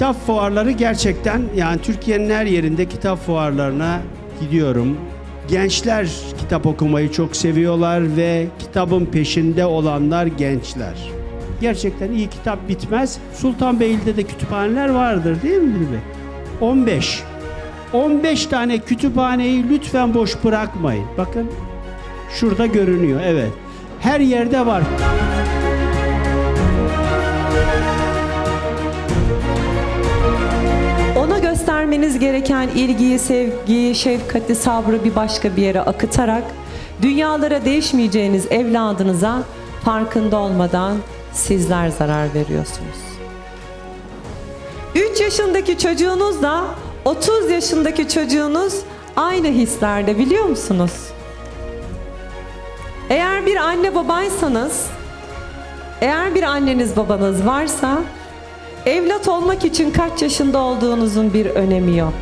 kitap fuarları gerçekten yani Türkiye'nin her yerinde kitap fuarlarına gidiyorum. Gençler kitap okumayı çok seviyorlar ve kitabın peşinde olanlar gençler. Gerçekten iyi kitap bitmez. Sultanbeyli'de de kütüphaneler vardır değil mi Bilge? 15. 15 tane kütüphaneyi lütfen boş bırakmayın. Bakın şurada görünüyor evet. Her yerde var. Göstermeniz gereken ilgiyi, sevgiyi, şefkati, sabrı bir başka bir yere akıtarak dünyalara değişmeyeceğiniz evladınıza farkında olmadan sizler zarar veriyorsunuz. 3 yaşındaki çocuğunuzla 30 yaşındaki çocuğunuz aynı hislerde biliyor musunuz? Eğer bir anne babaysanız, eğer bir anneniz babanız varsa Evlat olmak için kaç yaşında olduğunuzun bir önemi yok.